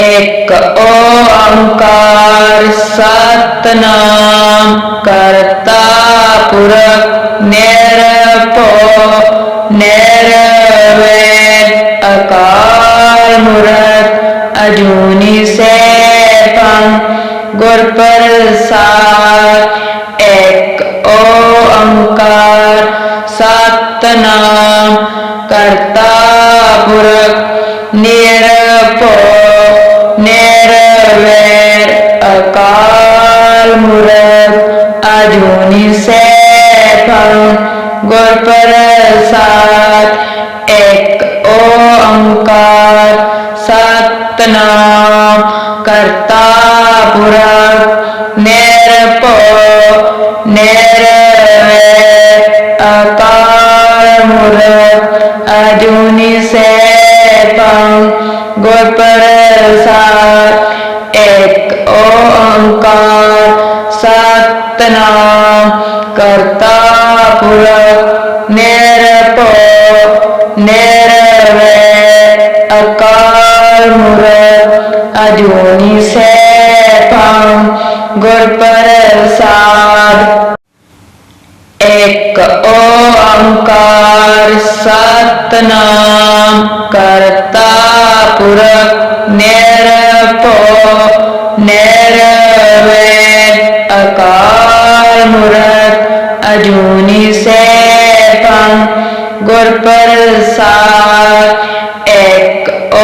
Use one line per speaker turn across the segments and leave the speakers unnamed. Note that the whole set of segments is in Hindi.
एक ओंकार सतनाम करता पुर निरपो निरवेद अकार मुरत अजूनी से पंग गुर प्रसाद। एक ओंकार सतनाम करता पुर निरपो अजूनी से गुर प्रसाद एक ओंकार सतनाम करता पुरख निरपो निर निरपो अकाल मुर से पाम एक ओंकार सतनाम करता पुर। निरपो निरव मुनिसेवं गुरप्रसाद एक ओ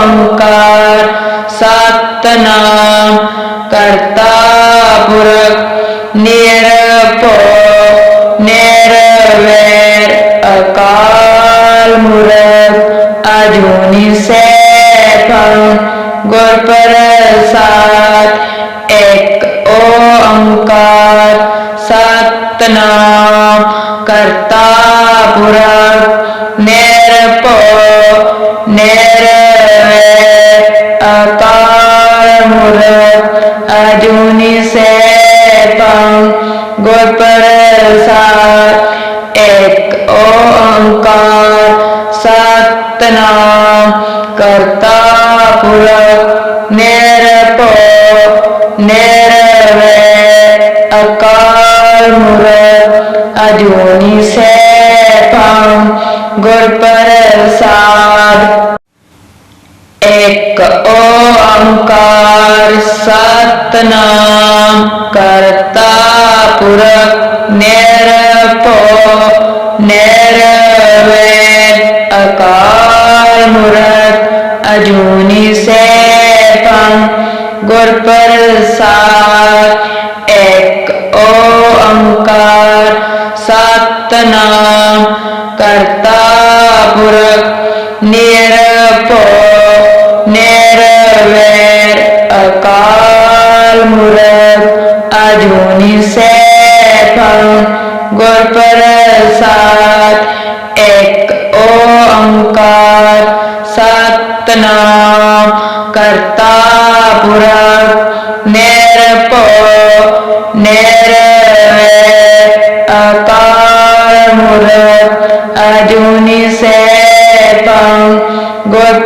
ओंकार सतनाम करता पुरख निरपो निरवैर अकाल मूरख। अजूनि सेवं गुरप्रसाद नाम करता पुरा निरपो निर अकार मुर अजुनि से पंग गोपर सार एक ओंकार सतना करता पुरख निरपो मुरत अजूनी से पाम गुर प्रसाद एक ओंकार सतनाम करता पुर निरपो निरवेद अकाल मूर्त अजूनी से पंग गुर प्रसाद, एक ओंकार सतनाम करता पुरख निरपो निरवैर अकाल मूरत अधूनि से गुर प्रसाद एक ओंकार सतनाम करता पुरख निरपो निर्वय अकामुर अजुनि से पम गुर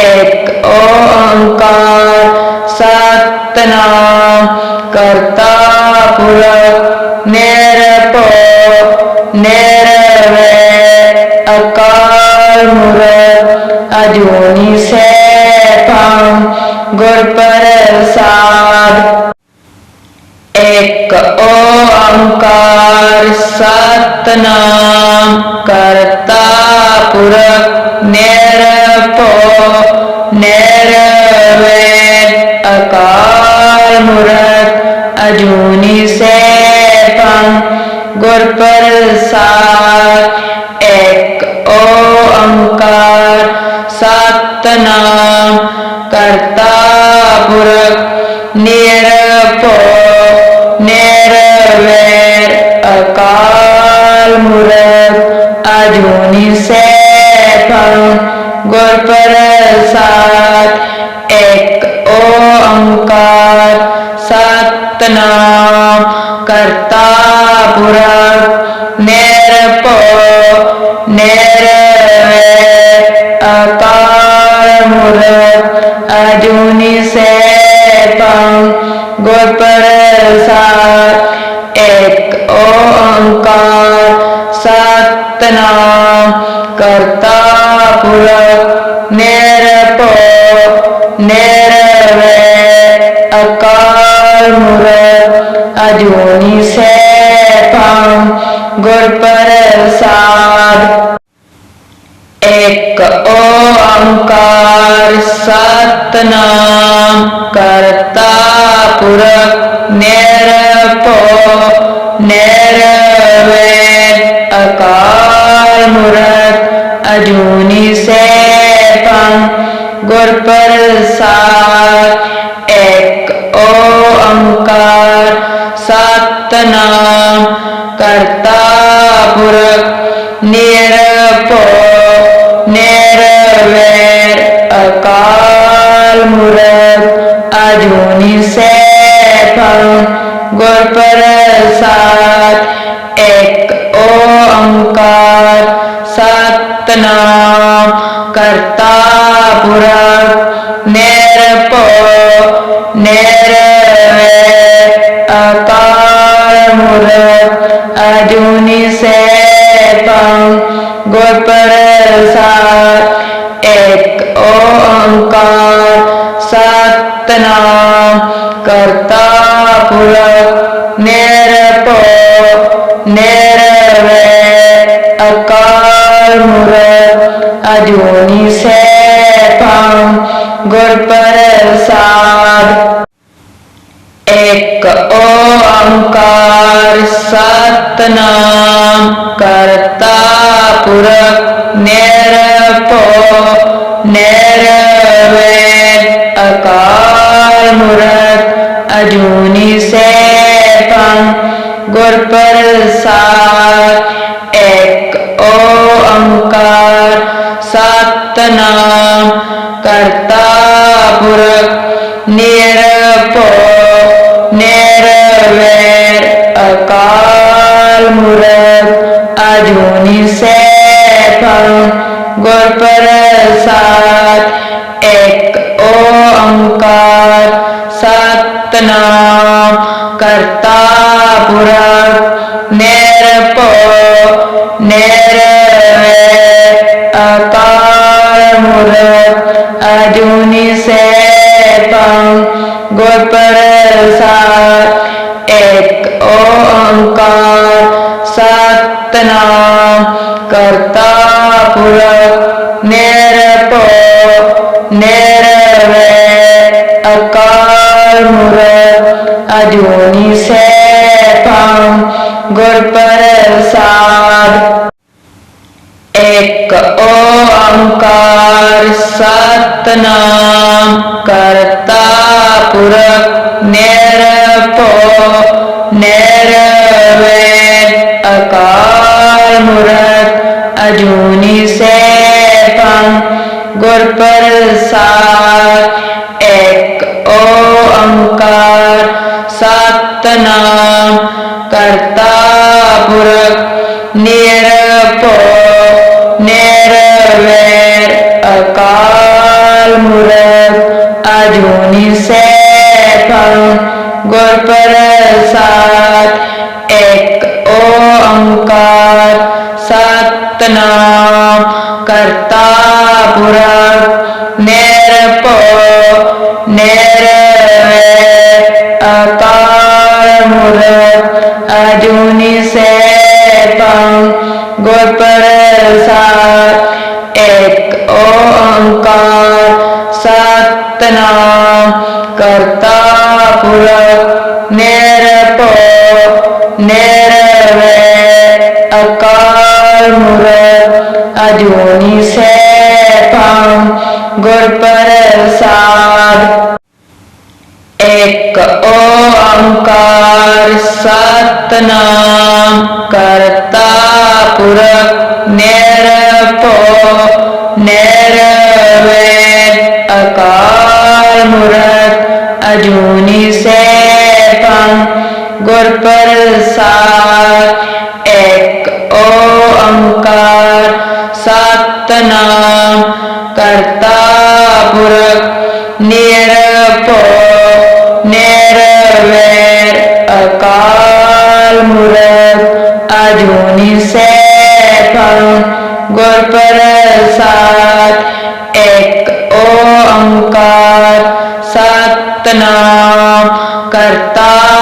एक ओंकार सतना करता पुरख निरपो निर्वय अकामुर अजुनि से पम गुर प्रसाद एक ओंकार सतनाम करता पुर निरपो निरवेद अकार मुरत अजूनी से गुर प्रसाद। एक ओंकार सतनाम करता पुर निर मुहूर्त अजूनी से गुर प्रसाद, एक ओंकार, सतनाम, करता पुरा निरपो निरवे अकार मुहूर्त अजूनी से गुर प्रसाद, एक ओंकार। रत्न कर्ता पुर निरपो निरवे अकाल मुर अजोनी से पाम गुर पर साद एक ओ ओंकार सतनाम करता पुर निरपो मूरत अजूनी से गुर पर सार एक ओ अंकार सतनाम करता पुरख निरपो निरवैर अकाल मूरत अजूनी से गुर पर सार सतनाम करता पुरा निरपो नैर अकार मुर अजुनि से पंग सा एक ओंकार सतना करता पुरा निरपो निरवे अकार मुरत अजूनी से पाम गुर प्रसाद, एक ओंकार सतनाम करता पुर निरपो निरवेद अकार मुरत अजूनी से पाम गुर प्रसाद एक ओ ओंकार सतनाम करता पुरख निरपो निरवैर अकाल मूरख अजूनी से गुर प्रसाद प्रसाद एक ओंकार सतना करता पुरख निरपो निरवे अकार मुर अजोनी से पाम गुर प्रसाद। एक ओंकार सतनाम करता पुर नेर पो नेर वेद अकाल मूरत, अजूनी से पंग गुर प्रसाद, एक ओंकार सतनाम करता पुरख, निरपो, निरवैर, अकाल मूरत, अजूनी से पंग गुर प्रसाद, एक ओंकार, सतनाम, करता पुरख, निरपो, निरवे अकार मुरत अजुनि से पंग गुर प्रसाद, एक ओंकार, सतनाम करता पुर निरपो निरवे अकाल मुर, अजूनी से पाम, गुर प्रसाद। एक ओंकार सतनाम, करता पुर निरपो निरवे अकाल मुर। पर बरसात एक ओंकार सतनाम करता पुरख निरपो, निरवैर, अकाल मूरख अधूनि से गुर सात एक ओंकार सतनाम करता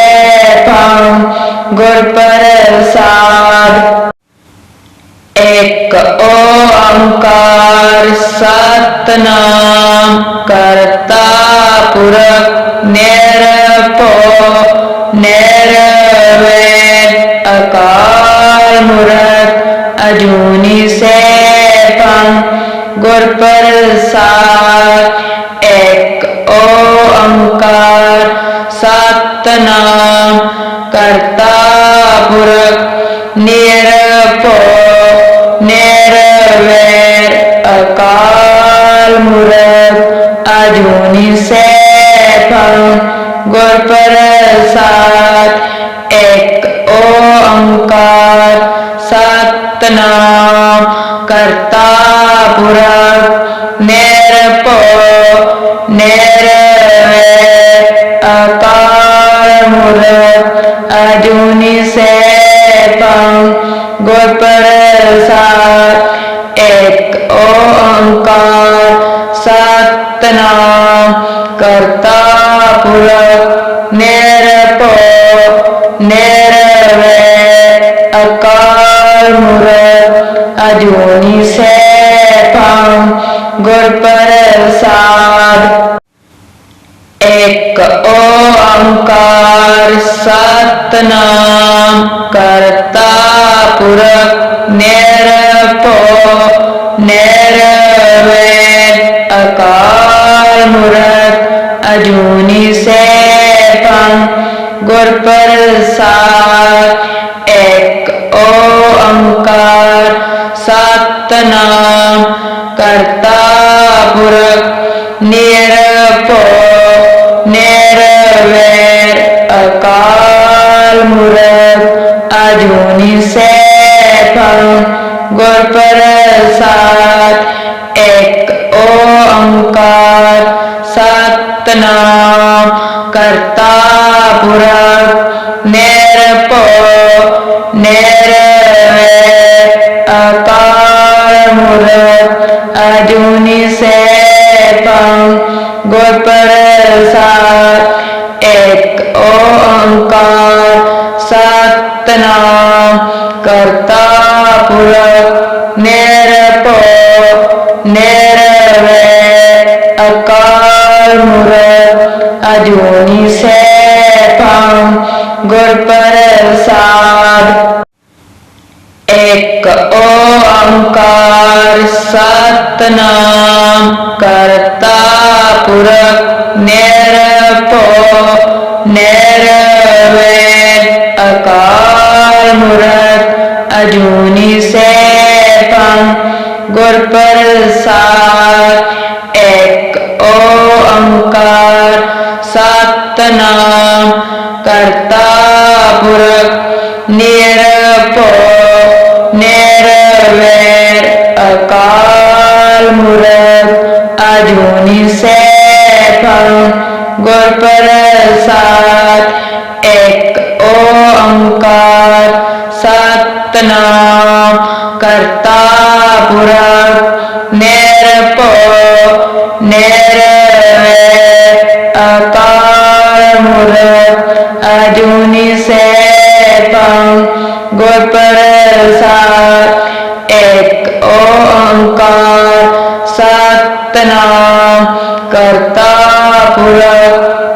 पाऊँ गुर प्रसाद एक ओंकार सतनाम करता पुर निरपो निरवेद अकार मुरत अजूनी से पंग गुर प्रसाद एक ओ अंकार सतनाम करता करतापुर निरपो निरवैर अकाल मूरत अजूनि से गुर प्रसाद एक ओंकार सतनाम। करतापुरा गुर सार, एक ओंकार सतना करता पुरख निरपो निरवे अकार मुर। अजोनी से पाम, गुर प्रसाद एक ओंकार सतना करता असुर निरपो निरवेद अकार मूर्त अजूनी से पंग गुर प्रसाद एक ओंकार सतनाम करता पुरख निरपो निरवेद अकाल मूर्त अजूनी से करो गुर सात एक ओंकार सतनाम करता पुरख निरपो निर निरपो निरवे अकाल एक ओंकार सतनाम करता पुर निरपो निरवे अकार जूनी से गुर पर सार एक ओ अंकार सात नाम करता पुरख निरपो निरवैर अकाल मुरख अजूनी से गुर पर गुरप्रसाद एक रत्ना कर्ता नैर निरपो नैर अकार मुर अजुनि से गुर प्रसाद एक ओंकार, सतनाम। कर्ता नैर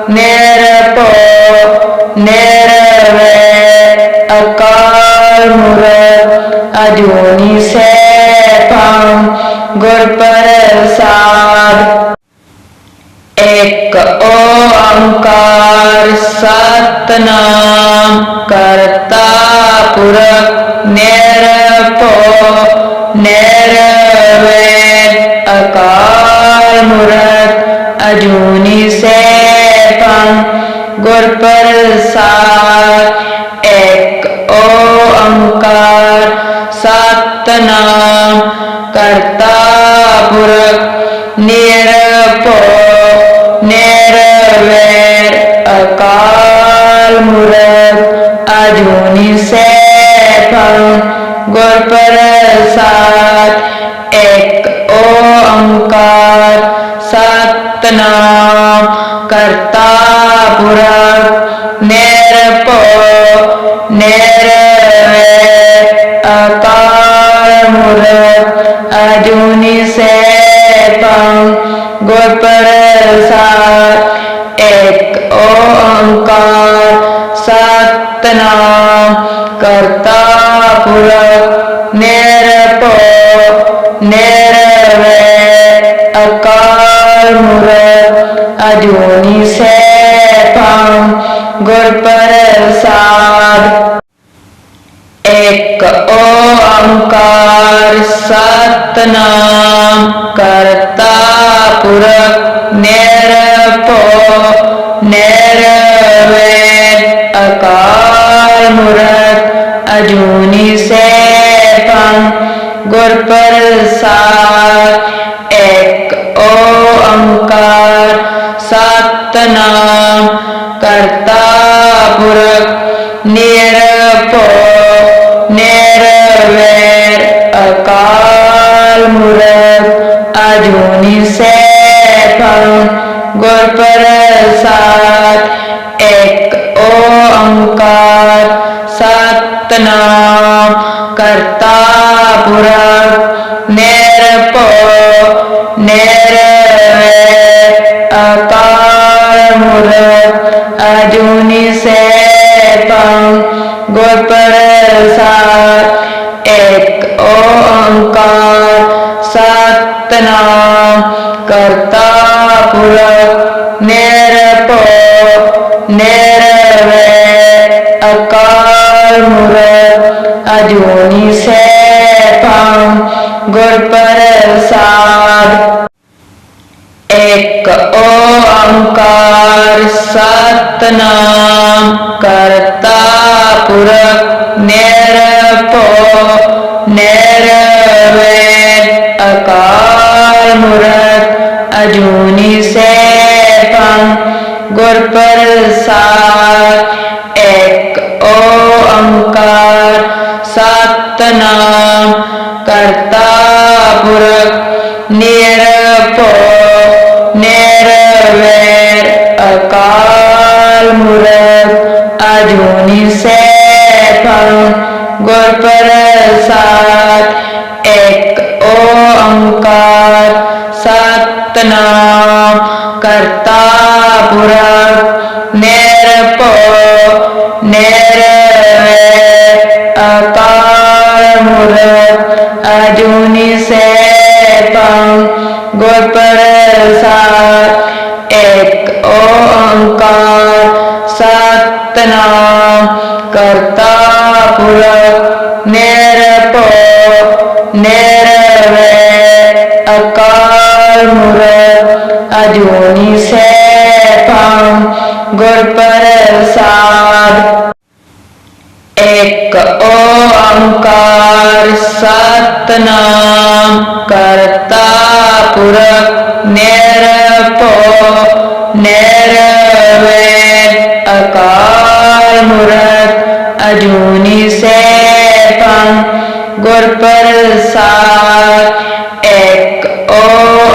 निरपो मूरत अजूनी से गुर प्रसाद एक ओंकार सतनाम करता पुर निरपो निरवे गुर प्रसाद, एक ओंकार सतनाम कर्ता पुरख निरपो निरवैर अकाल मूरख अजूनी से गुर प्रसाद एक ओंकार सतनाम करता पुरख निरपो निरवे अपार अजुनि से गुर प्रसाद एक ओंकार सतनाम करता पुरख निरपो निरवे अकाल मुरत अजोनि से पाम गुरप्रसाद एक ओंकार सतनाम करता पुर निरपो। निरवेद अकार मुरत अजूनी से पंग गुरप्रसाद एक ओंकार सतनाम करता पुरख निरपो निरवैर अकाल मूरख, अजूनी से गुर प्रसाद, एक ओ ओंकार, सतनाम, करता पुरख निरपो निर अर्जुन से पम अजुनिसेपं गुरप्रसाद एक ओंकार सतना करता पुरख निरपो निरवे से पम गुर गुरप्रसाद एक ओंकार सतनाम करता पुर निरपो निरवेद अकार मुरत अजूनी से पंग गुर प्रसाद। एक ओंकार सतनाम करता पुर निरपो गुणी से भंग गुर प्रसाद, एक ओंकार सतनाम करता पुरख, निरपो, निरवे अकार मूर्ख अजुनि से भंग गुर प्रसाद, एक ओंकार सतनाम करता पूरा निरपो निरवे अकाल मुर, अजूनी से पाम गुर प्रसाद। एक ओंकार सतनाम करता पुर निरपो निरवे अकाल मुरा। जूनी से junisepam गुरप्रसाद एक ओ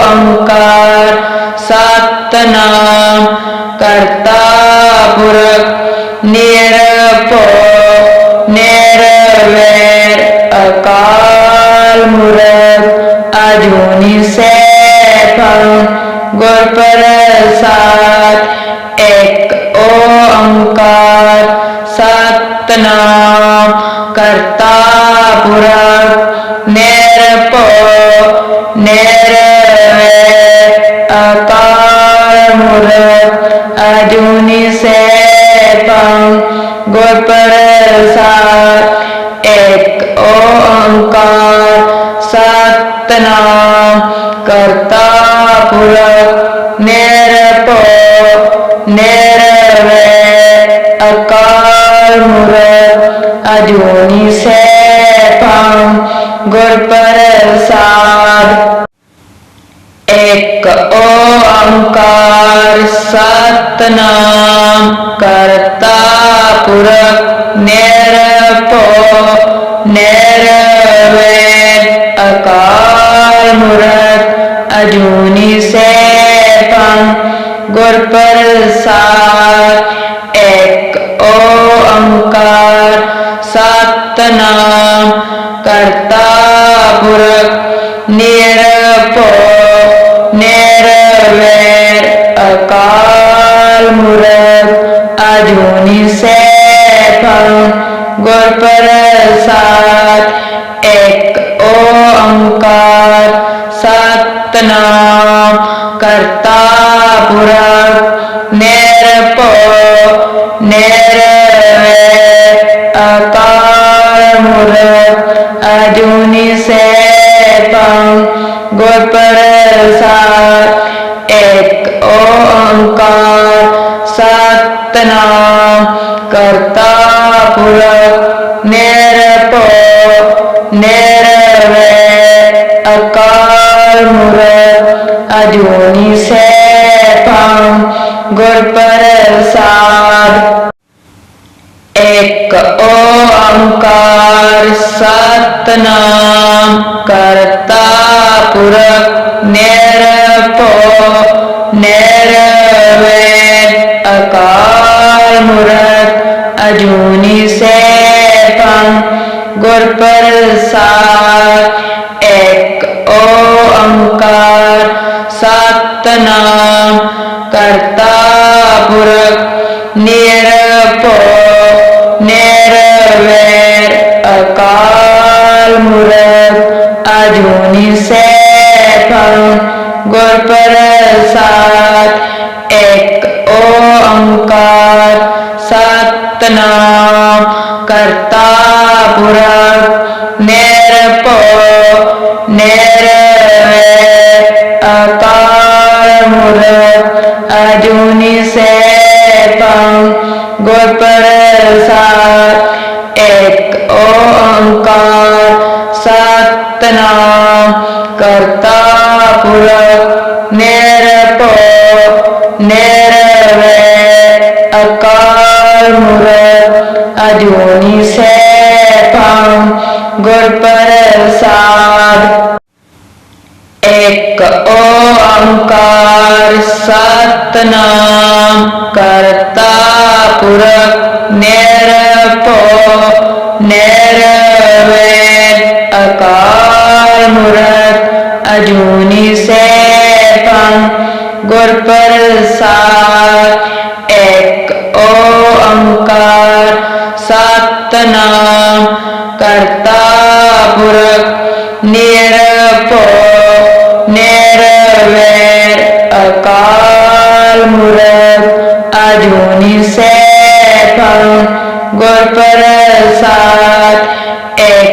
अंकार ओंकार सतनाम करता पुरख, निरपो, निरवैर, अकाल मुरख अजूनी से गुर पर गुरप्रसाद नाम करता पुरा नेर पो, नेर अकार मुर अजुनि से पंग गुरप्रसाद एक ओंकार, सतनाम पुरा नेर पो, नेर मुरत अजूनी से पाऊँ गुर प्रसाद, एक ओंकार सतनाम करता पुर निरपो निरवे अकार मुरत अजूनी से गुर प्रसाद एक ओ ओंकार सतनाम करता पुरख निरपो निरवैर अकाल मूरख अधूनि से गुर प्रसाद एक ओंकार सतनाम करता पुरख जूनिसेपं गुरप्रसाद एक ओंकार, सतनाम कर्ता पुरख निरपो निरवै अकाल मूर्त अजूनिसेपं गुरप्रसाद एक ओंकार पर सतनाम करता पुरख निरपो, निरवे अकाल मुरत अजूनी से पंग गुर प्रसाद एक ओ अंकार सतनाम करता मुहूर्त अजूनी से गुर प्रसाद, एक ओंकार, सतनाम, करता पुरख निरपो निरवे अकार मुहूर्त अजूनी से गुर प्रसाद, एक ओ रत्ना कर्तापुर निरपो निरवे अकाल मुर अजोनी से पाम गुर प्रसाद एक ओ ओंकार सतनाम करता पुर निरपो निरवे मुरत अजूनी से गुर पर सार एक ओ अंकार सतनाम करता पुरख निरपो निरवैर अकाल मुरत अजूनी से गुर पर सार एक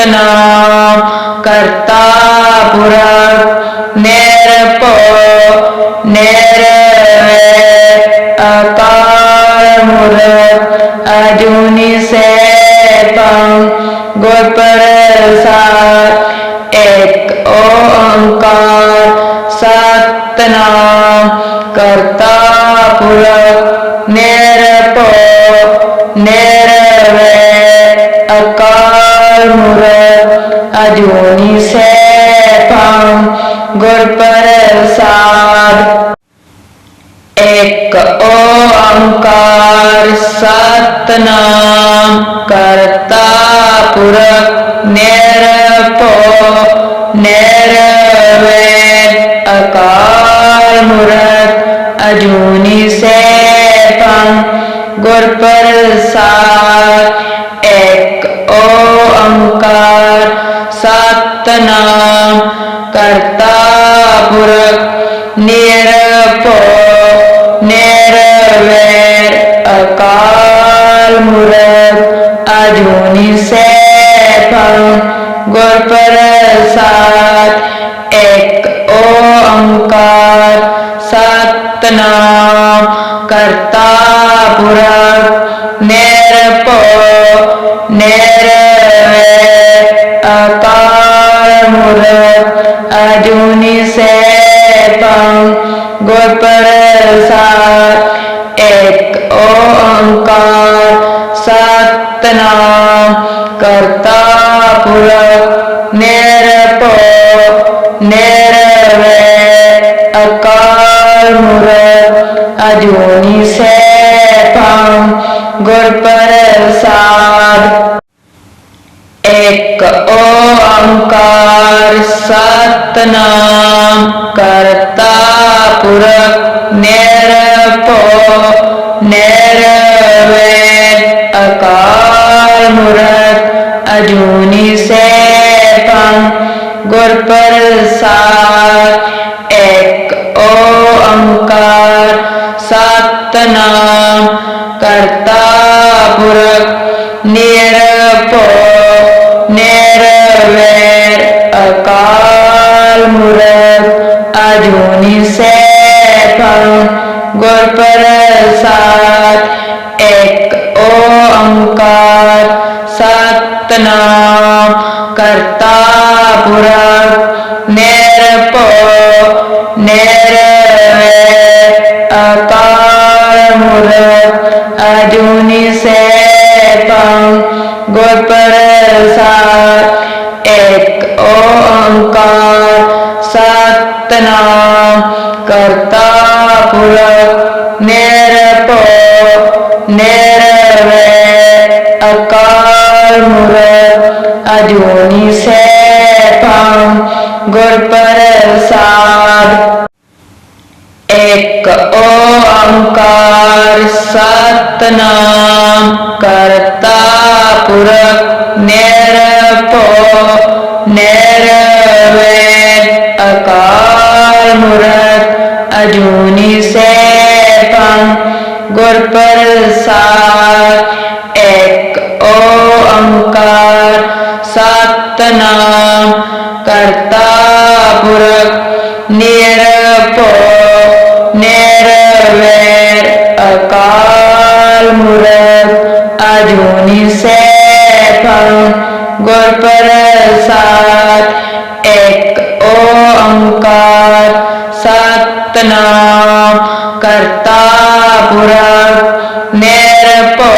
रत्न कर्ता पुर निरपो अकार मुर से पंग गुरप्रसाद एक ओंकार, सतनाम कर्ता पुर निरपो निर मूरत अजूनी से पाऊँ गुर प्रसाद एक ओंकार सतनाम करता पुर निरपो निरवेद अकार मूरत अजूनी से पंग गुर प्रसाद, एक ओंकार सतनाम करता पुरख निरपो, निरवैर, अकाल मूरत अजूनी से गुर प्रसाद एक ओंकार सतनाम करता पुरख निरपो यूनिसेपं गुरप्रसाद एक ओंकार सतना करता पुरख, निरपो वे अकाल मुर अजूनी से गुरप्रसाद एक ओंकार पर सतनाम करता पुर निरपो निरवे अकाल मुरत अजूनी से पंग गुर प्रसाद पर सात एक ओंकार, सतनाम करता पुरख निरपो निरवे अकार मुरत अजुनि से पंग गुर प्रसाद एक ओंकार, सतनाम करता पुर निरपो, निरवे, अकाल मुर, अजोनी से पाम, गुर प्रसाद। एक ओंकार सतनाम, करता पुर निरपो, निरवे, अकाल मुरा। अजूनी से भंग गुर प्रसाद, एक सत नाम, करता पुरख निरपो निरवैर अकाल मूरख, अजूनी से भंग गुर प्रसाद, एक ओंकार सतनाम करता पुरख निरपो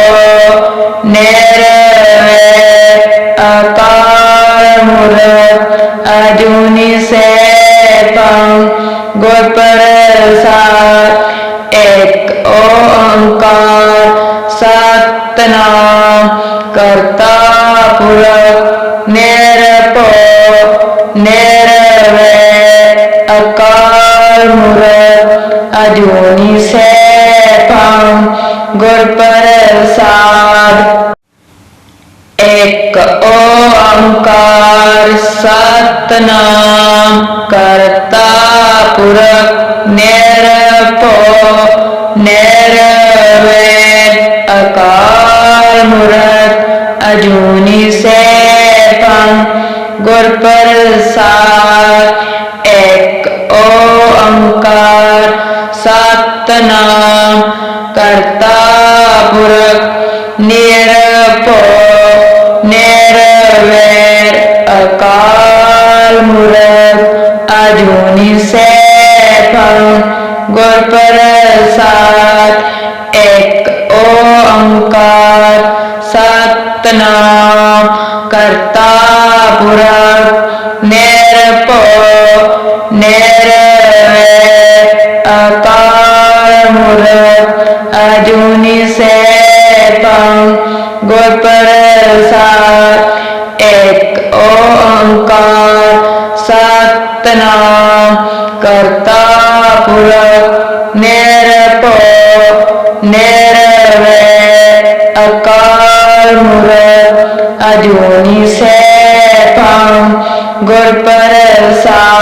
मुरत अजूनी से पाऊँ गुर प्रसाद, एक ओंकार सतनाम करता पुर निरपो निरवेद अकार मुरत, अजूनी से पाऊँ गुर प्रसाद ओंकार सतनाम करता पुरख निरपो, निरवैर, अकाल मूरत अजूनी से गुर प्रसाद एक ओंकार सतनाम करता पुरख रजुनि से पम गोपर प्रसाद एक ओंकार सतना करता पुरख निरपो निरवे अकार मुरत अजूनी से पम गुर प्रसाद